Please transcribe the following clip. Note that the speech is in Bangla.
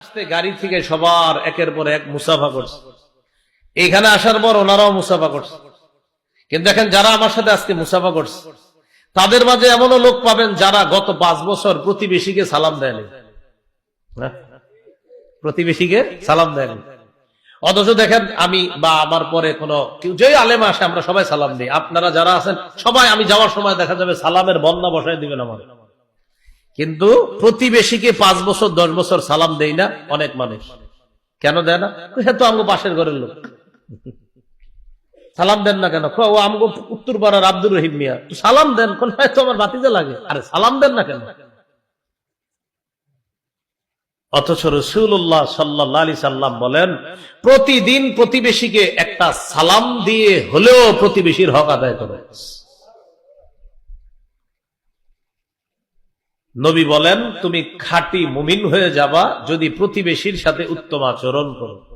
আসতে গাড়ি থেকে সবার একের পর এক মুসাফা করছে। এইখানে আসার পর ওনারাও মুসাফা করছে। কিন্তু দেখেন, যারা আমার সাথে আজকে মুসাফা করছে, তাদের মাঝে এমনও লোক পাবেন যারা গত পাঁচ বছর প্রতিবেশীকে সালাম দেয়নি। হ্যাঁ? প্রতিবেশীকে সালাম দেয়নি। অথচ দেখেন, আমি বা আমার পরে কোন কেউ যে আলেম আসে, আমরা সবাই সালাম দিই। আপনারা যারা আছেন, সবাই, আমি যাওয়ার সময় দেখা যাবে সালামের বন্যা বসায় দিবেন আমার কিন্তু প্রতিবেশীকে পাঁচ বছর, দশ বছর সালাম দেই না, অনেক মানুষ। কেন দেয় না? হ্যাঁ তো আমগো পাশের ঘরের লোক। সালাম দেন না কেন? ও আমগো উত্তর পাড়ার আব্দুর রহিম মিয়া। সালাম দেন, কোন তো আমার বাতিতে লাগে। আরে, সালাম দেন না কেন? অথচ রসুল্লাহ সাল্লাহ সাল্লাম বলেন, প্রতিদিন প্রতিবেশীকে একটা সালাম দিয়ে হলেও প্রতিবেশীর হক আদায় করে নবী বলেন তুমি খাঁটি মুমিন হয়ে যাবা যদি প্রতিবেশীর সাথে উত্তম আচরণ করো।